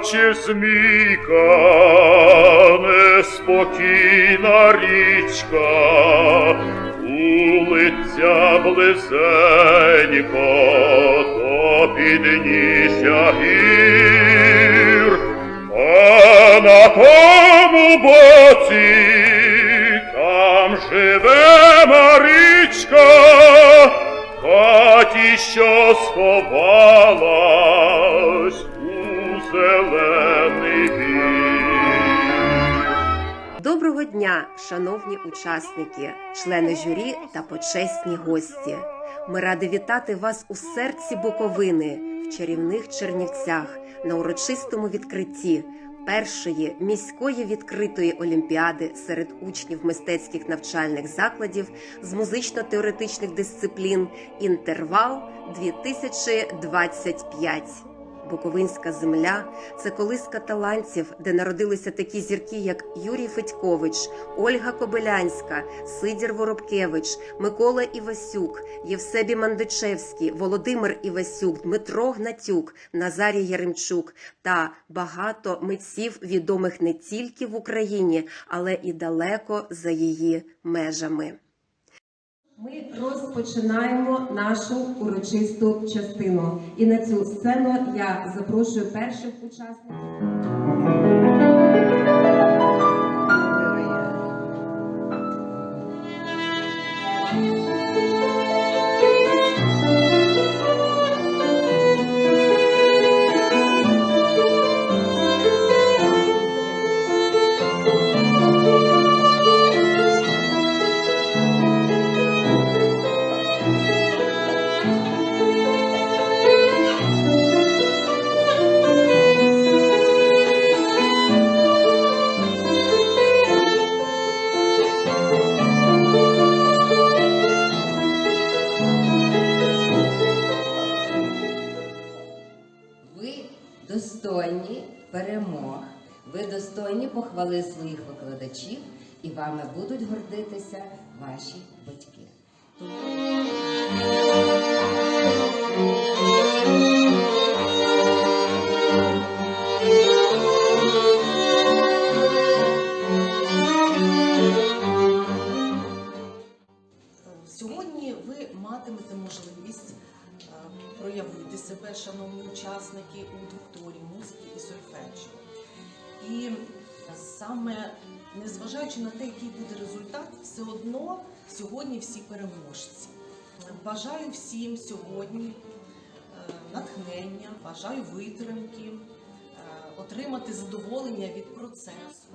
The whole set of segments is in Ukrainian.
наче змійка, неспокійна річка, улиця близенько, до підніжжя гір, а на тому боці там живе Марічка, хаті, що сховалась шановні учасники, члени журі та почесні гості. Ми раді вітати вас у серці Буковини в чарівних Чернівцях на урочистому відкритті першої міської відкритої олімпіади серед учнів мистецьких навчальних закладів з музично-теоретичних дисциплін Інтервал 2025. Буковинська земля це колиска талантів, де народилися такі зірки, як Юрій Федькович, Ольга Кобилянська, Сидір Воробкевич, Микола Івасюк, Євсебій Мандичевський, Володимир Івасюк, Дмитро Гнатюк, Назарій Яремчук та багато митців, відомих не тільки в Україні, але і далеко за її межами. Ми розпочинаємо нашу урочисту частину. І на цю сцену я запрошую перших учасників. Перемог, ви достойні похвали своїх викладачів, і вами будуть гордитися ваші батьки. Сьогодні ви матимете можливість е, проявити себе, шановні учасники, у двохтворі музики і саме незважаючи на те, який буде результат, все одно сьогодні всі переможці. Бажаю всім сьогодні е, натхнення, бажаю витримки, е, отримати задоволення від процесу.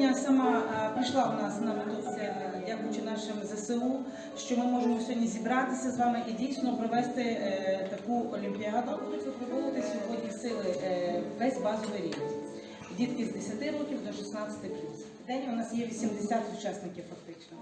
Проведення сама е, прийшла у нас на мету, е, дякуючи нашим ЗСУ, що ми можемо сьогодні зібратися з вами і дійсно провести е, таку олімпіаду. Будуть випробовувати сьогодні сили весь базовий рівень. Дітки з 10 років до 16 плюс. В день у нас є 80 учасників фактично.